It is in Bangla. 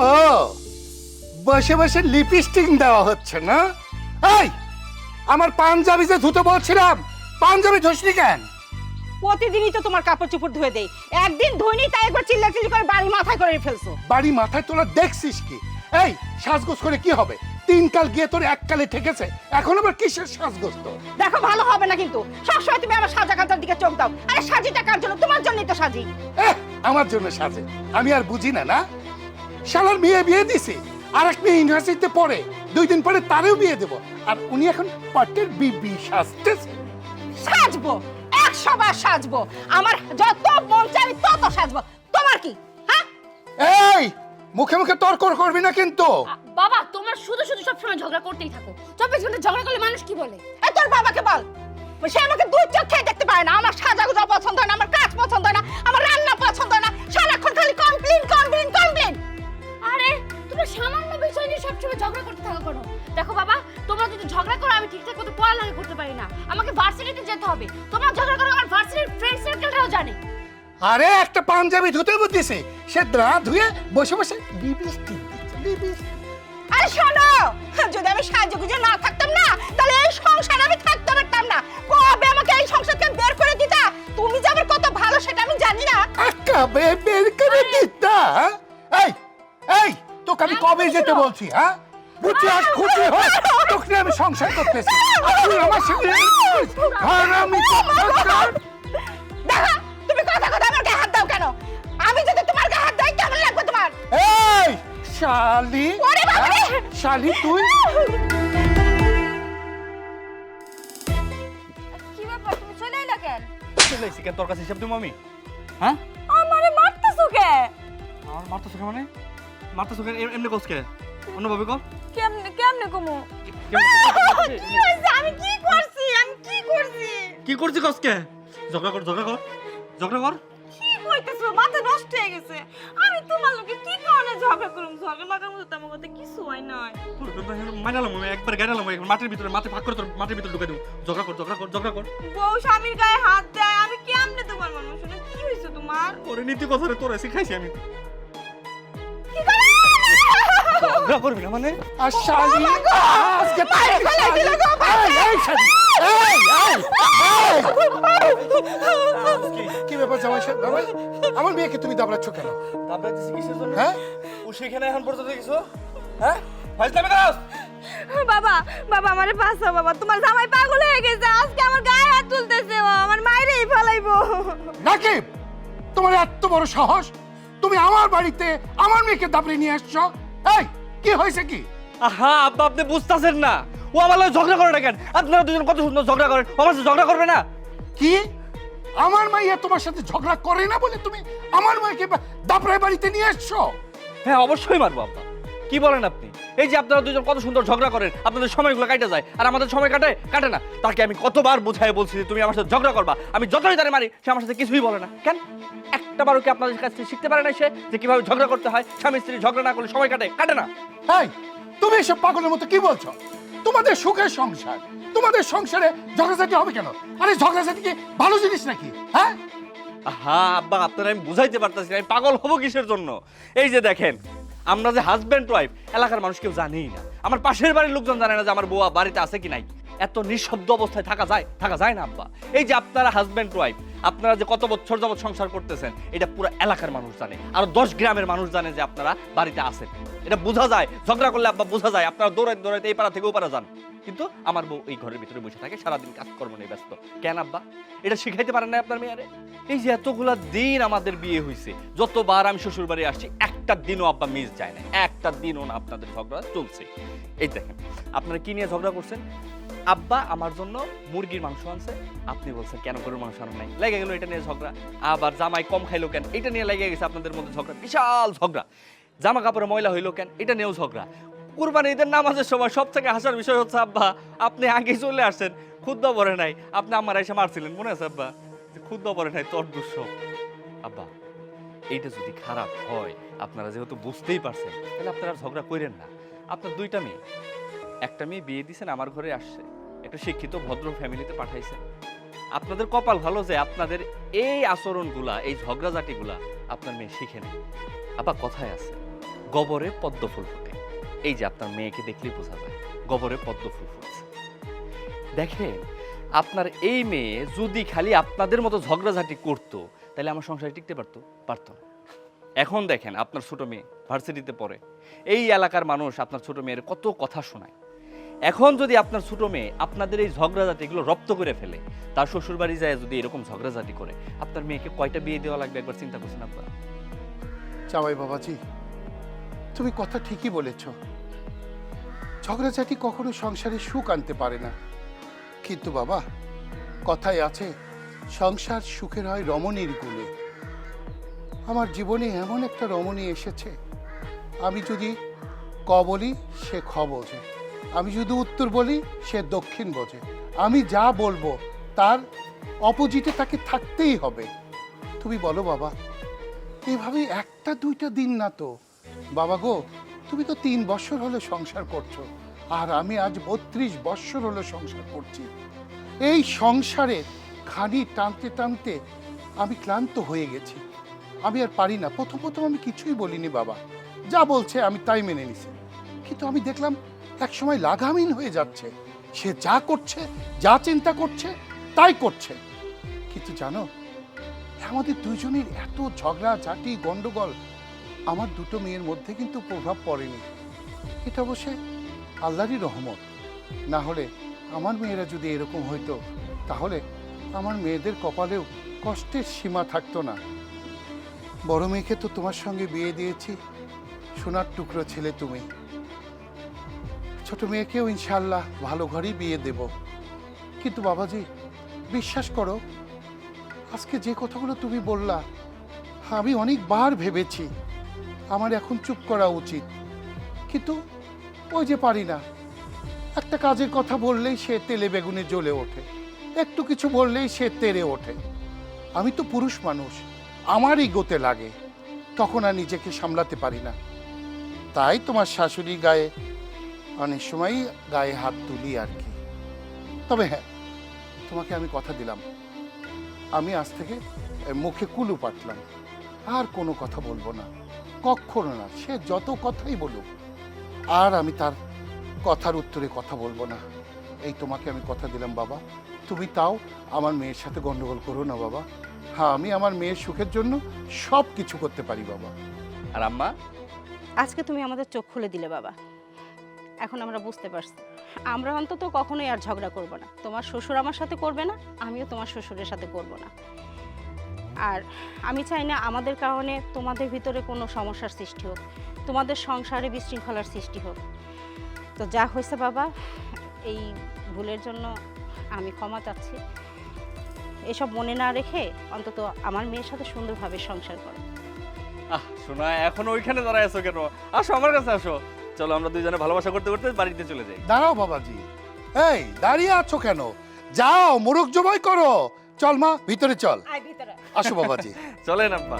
ও বসে বসে লিপস্টিক দেওয়া হচ্ছে না? এই আমার পাঞ্জাবি যে ধুতে বলছিলাম পাঞ্জাবি ধুসনি কেন? প্রতিদিনই তো তোমার কাপড় চোপড় ধুয়ে দেই। একদিন ধুইনি তাই একবার চিল্লা চিল্লি করে বাড়ি মাথায় করে ফেলছো। বাড়ি মাথায় তোরা দেখছিস কি? এই সাজগোজ করে কি হবে? তিন কাল গিয়ে তোর এক কালে ঠেকেছে এখন আবার কিসের সাজগোজ তো দেখো ভালো হবে না কিন্তু। সবসময় তুমি আমার সাজা কাজার দিকে চোখ দাও। আরে সাজিটা কার জন্য? তোমার জন্যই তো সাজি। এহ, আমার জন্য সাজে। আমি আর বুঝি না না? শালার মেয়ে বিয়ে দিছি আর এক মেয়ে ইউনিভার্সিটিতে পড়ে দুই দিন পরে তারেও বিয়ে দেবো। আর উনি এখন পাটের বিবি সাজতেছে সাজবো একশো বার সাজবো। আমার যত মন চাই আমি তত সাজবো। তোমার কি? হ্যাঁ? এই মুখে মুখে তর্ক করবি না কিন্তু। বাবা তোমার শুধু শুধু সবসময় ঝগড়া করতেই থাকো। চব্বিশ ঘণ্টা ঝগড়া করলে মানুষ কি বলে? এই তোর বাবাকে বল। সে আমাকে দুই চোখ খেয়ে দেখতে পারে না। আমার সাজা গুজা পছন্দ হয় না আমার কাজ পছন্দ হয় না আমার রান্না পছন্দ হয় না। সারাক্ষণ খালি কমপ্লেন কমপ্লেন কমপ্লেন আরে তুমি সামান্য বিষয় নিয়ে সবসময় ঝগড়া করতে থাকো কেন? দেখো বাবা তোমরা যদি ঝগড়া করো আমি ঠিকঠাক মতো পড়ালেখা করতে পারি না। আমাকে ভার্সিটিতে যেতে হবে। তোমরা ঝগড়া করো আমার ভার্সিটির ফ্রেন্ড সার্কেলটাও জানে। আরে একটা পাঞ্জাবি ধুতে বুঝতেছে সে দ্রা ধুয়ে বসে বসে লিপস্টিক দিচ্ছে আরে শোনো যদি আমি সাহায্য গুজে না থাকতাম না তাহলে এই সংসার আমি থাকতে পারতাম না। কবে আমাকে এই সংসার থেকে বের করে দিতা? তুমি যে আমার কত ভালো সেটা আমি জানি না। আক্কা বের করে দিতা। তোকে আমি কবে যেতে বলছি হ্যাঁ? বুঝছি আজ খুশি হয় তোকে নিয়ে আমি সংসার করতেছি। আর তুই আমার সঙ্গে আর আমি দেখা তুমি কথা কথা আমার গায়ে হাত দাও কেন? আমি যদি তোমার গায়ে হাত দেই কেমন লাগবে তোমার? এই শালি ওরে! হ্যাঁ? শালি তুই? কি ব্যাপার তুমি চলে এলা কেন? চলে এসেছি কেন? তোর কাছে হিসাব দিব আমি? হ্যাঁ? আমারে মারতেছো কে? আমার মারতেছো কে মানে? মারতেছো কেন? এমনি কোস কে অন্যভাবে কর কেমনে কেমনে কমু? কি হইছে আমি কি করছি? আমি কি করছি? কি করছিস কস কে? ঝগড়া কর ঝগড়া কর ঝগড়া কর। কি কইতেছো? মাথা নষ্ট হয়ে গেছে। আমি তোমার লোকে কি কারণে ঝগড়া করুম? ঝগড়া লাগার মতো তেমন কথা কিছু হয় নাই। আমি একবার গাইলাম একবার মাটির ভিতরে মাটি ফাঁক করে তোর মাটির ভিতরে ঢুকে দেবো ঝগড়া কর ঝগড়া কর ঝগড়া কর। বউ স্বামীর গায়ে হাত দেয়। আমি কেমনে তোমার মানুষ কি হয়েছে তোমার? ওরে নীতি কথা রে তোরা শিখাইছি আমি। ঝগড়া করবি না মানে আর শালি আজকে কি ব্যাপার জামাই জামাই আমার মেয়েকে তুমি দাবড়াচ্ছ কেন দিছি কিসের জন্য হ্যাঁ ও সেখানে এখন পর্যন্ত কিছু হ্যাঁ ফাইজলামি কাজ বাবা বাবা, আমারে বাঁচাও, বাবা। তোমার জামাই পাগল হয়ে গেছে। আজকে আমার গায়ে হাত তুলতেছে আমার মায়েরই ফেলাইবো। নাকিব, তোমার এত বড় সাহস? তুমি আমার বাড়িতে আমার মেয়েকে দাবড়ে নিয়ে আসছো? এই কি হয়েছে কি? আহা আব্বা আপনি বুঝতাছেন না। ও আমার লগে ঝগড়া করে না কেন? আপনারা দুজন কত সুন্দর ঝগড়া করেন। আমার সাথে ঝগড়া করবে না? কি? আমার মাইয়া তোমার সাথে ঝগড়া করে না বলে তুমি আমার মাইকে দাবড়ে বাড়িতে নিয়ে এসছো? হ্যাঁ অবশ্যই মারবো আব্বা। কি বলেন আপনি? এই যে আপনারা দুজন কত সুন্দর ঝগড়া করেন আপনাদের সময়গুলো কাটে যায় আর আমাদের সময় কাটে কাটে না। তাকে আমি কতবার বুঝাই বলছি যে তুমি আমার সাথে ঝগড়া করবা? আমি যতই তারে মারি সে আমার সাথে কিছুই বলে না। কেন? একটা বারও কি আপনাদের কাছ থেকে শিখতে পারে না সে যে কীভাবে ঝগড়া করতে হয়? স্বামী স্ত্রী ঝগড়া না করলে সময় কাটে কাটে না। এই তুমি এসব পাগলের মতো কি বলছো? তোমাদের সুখের সংসার তোমাদের সংসারে ঝগড়াঝাটি হবে কেন? আরে ঝগড়াঝাটি কি ভালো জিনিস নাকি? হ্যাঁ? হ্যাঁ আব্বা আপনারা আমি বুঝাইতে পারতেছি না, আমি পাগল হব কিসের জন্য? এই যে দেখেন আমরা যে হাজব্যান্ড ওয়াইফ এলাকার মানুষ কেউ জানেই না। আমার পাশের বাড়ির লোকজন জানে না যে আমার বউয়া বাড়িতে আছে কি নাই। এত নিঃশব্দ অবস্থায় থাকা যায় থাকা যায় না, আব্বা। এই যে আপনারা হাজব্যান্ড ওয়াইফ আপনারা যে কত বছর যাবৎ সংসার করতেছেন, এটা পুরো এলাকার মানুষ জানে। আর দশ গ্রামের মানুষ জানে যে আপনারা বাড়িতে আছেন। এটা বোঝা যায়। ঝগড়া করলে আব্বা বোঝা যায়। আপনারা দৌড়াইতে দৌড়াইতে এই পাড়া থেকে ও পাড়া যান। কিন্তু আমার বউ এই ঘরের ভিতরে বসে থাকে, সারাদিন কাজকর্ম নিয়ে ব্যস্ত। কেন, আব্বা? এটা শিখাইতে পারেন না আপনার মেয়ারে? এই যে এতগুলা দিন আমাদের বিয়ে হয়েছে যতবার আমি শ্বশুর বাড়ি আসছি একটা দিনও আব্বা মিস যায় না, একটা দিনও না আপনাদের ঝগড়া চলছে। এই দেখেন, আপনারা কি নিয়ে ঝগড়া করছেন? আব্বা আমার জন্য মুরগির মাংস আনছে। আপনি বলছেন, কেন গরুর মাংস আনেন নাই? লেগে গেল এটা নিয়ে ঝগড়া। আবার জামাই কম খাইলো কেন? এটা নিয়ে লেগে গেছে আপনাদের মধ্যে ঝগড়া, বিশাল ঝগড়া। জামা কাপড়ে ময়লা হইল কেন? এটা নিয়েও ঝগড়া। কুরবানি ঈদের নামাজের সময় সব থেকে হাসার বিষয় হচ্ছে, আব্বা, আপনি আগে চলে আসছেন ক্ষুদ্র পরে নাই। আপনি আমার এসে মারছিলেন, মনে আছে, আব্বা? ক্ষুদ্র পরে নাই, তোর দুঃস আব্বা এইটা যদি খারাপ হয়, আপনারা যেহেতু বুঝতেই পারছেন, তাহলে আপনারা ঝগড়া করেন না। আপনার দুইটা মেয়ে। একটা মেয়ে বিয়ে দিয়েছেন আমার ঘরে আসছে। একটা শিক্ষিত, ভদ্র ফ্যামিলিতে পাঠাইছেন। আপনাদের কপাল ভালো যে আপনাদের এই আচরণগুলা, এই ঝগড়াঝাটিগুলা আপনার মেয়ে শিখে নেই আবার কথায় আছে, গবরে পদ্ম ফুল ফোটে। এই যে আপনার মেয়েকে দেখলেই বোঝা যায়, গবরে পদ্ম ফুল ফুটছে। দেখেন, আপনার এই মেয়ে যদি খালি আপনাদের মতো ঝগড়াঝাটি করতো, তাহলে আমার সংসারে টিকতে পারতো? পারতো। এখন দেখেন আপনার ছোট মেয়ে ভার্সিটিতে পড়ে। এই এলাকার মানুষ আপনার ছোট মেয়ের কত কথা শোনায়। এখন যদি আপনার ছোটো মেয়ে আপনাদের এই ঝগড়াঝাটি এগুলো রপ্ত করে ফেলে, তার শ্বশুরবাড়ি যায় যদি এরকম ঝগড়াঝাটি করে, আপনার মেয়েকে কয়টা বিয়ে দেওয়া লাগবে একবার চিন্তা করছেন আপনারা? জামাই বাবাজি, তুমি কথা ঠিকই বলেছ। ঝগড়াঝাটি কখনো সংসারে সুখ আনতে পারে না। কিন্তু বাবা, কথায় আছে, সংসার সুখের হয় রমণীর গুণে। আমার জীবনে এমন একটা রমণী এসেছে। আমি যদি ক বলি, সে খ বোঝে। আমি যদি উত্তর বলি, সে দক্ষিণ বোঝে। আমি যা বলব, তার অপোজিটে তাকে থাকতেই হবে। তুমি বলো বাবা, এভাবে একটা দুইটা দিন না তো? বাবা গো, তুমি তো তিন বছর হলো সংসার করছ, আর আমি আজ বত্রিশ বৎসর হলো সংসার করছি। এই সংসারে খানি টানতে টানতে আমি ক্লান্ত হয়ে গেছি। আমি আর পারি না। প্রথম প্রথম আমি কিছুই বলিনি বাবা। যা বলছে আমি তাই মেনে নিছি। কিন্তু আমি দেখলাম এক সময় লাগামহীন হয়ে যাচ্ছে। সে যা করছে, যা চিন্তা করছে, তাই করছে। কিন্তু জানো, আমাদের দুজনের এত ঝগড়া, ঝাঁটি, গন্ডগোল, আমার দুটো মেয়ের মধ্যে কিন্তু প্রভাব পড়েনি। এটা অবশ্যই আল্লাহরই রহমত। না হলে আমার মেয়েরা যদি এরকম হইতো, তাহলে আমার মেয়েদের কপালেও কষ্টের সীমা থাকতো না। বড় মেয়েকে তো তোমার সঙ্গে বিয়ে দিয়েছি। সোনার টুকরো ছেলে তুমি। ছোট মেয়েকেও ইনশাল্লাহ ভালো ঘরেই বিয়ে দেব। কিন্তু বাবাজি, বিশ্বাস করো, আজকে যে কথাগুলো তুমি বললা, আমি অনেকবার ভেবেছি, আমার এখন চুপ করা উচিত। কিন্তু ওই যে পারি না। একটা কাজের কথা বললেই সে তেলে বেগুনে জ্বলে ওঠে। একটু কিছু বললেই সে তেরে ওঠে। আমি তো পুরুষ মানুষ। আমারই গোতে লাগে, তখন আর নিজেকে সামলাতে পারি না। তাই তোমার শাশুড়ি গায়ে অনেক সময়ই গায়ে হাত তুলি আর কি। তবে হ্যাঁ তোমাকে আমি কথা দিলাম। আমি আজ থেকে মুখে কুলু পাটলাম আর কোনো কথা বলব না। কখনো না, সে যত কথাই বলুক। আর আমি তার কথার উত্তরে কথা বলব না। এই তোমাকে আমি কথা দিলাম, বাবা। তুমি তাও আমার মেয়ের সাথে গন্ডগোল করো না, বাবা। হ্যাঁ আমি আমার মেয়ের সুখের জন্য সব কিছু করতে পারি বাবা। আর আম্মা? আজকে তুমি আমাদের চোখ খুলে দিলে বাবা। এখন আমরা বুঝতে পারছি। আমরা অন্তত কখনোই আর ঝগড়া করব না। তোমার শ্বশুর আমার সাথে করবে না আমিও তোমার শ্বশুরের সাথে করব না। আর আমি চাই না আমাদের কারণে তোমাদের ভিতরে কোনো সমস্যার সৃষ্টি হোক তোমাদের সংসারে বিশৃঙ্খলার সৃষ্টি হোক। তো যা হয়েছে বাবা এই ভুলের জন্য আমি ক্ষমা চাচ্ছি। এসব মনে না রেখে অন্তত আমার মেয়ের সাথে সুন্দরভাবে সংসার করো। আহ শোনা এখন ওইখানে দাঁড়ায় আছো কেন? আসো আমার কাছে আসো। চলো আমরা দুইজনে ভালোবাসা করতে করতে বাড়িতে চলে যাই। দাঁড়াও বাবাজি। এই দাঁড়িয়ে আছো কেন? যাও মুরুক জবাই করো। চল মা ভিতরে চল। আয় ভিতরে। আসো বাবাজি। চলেন আব্বা।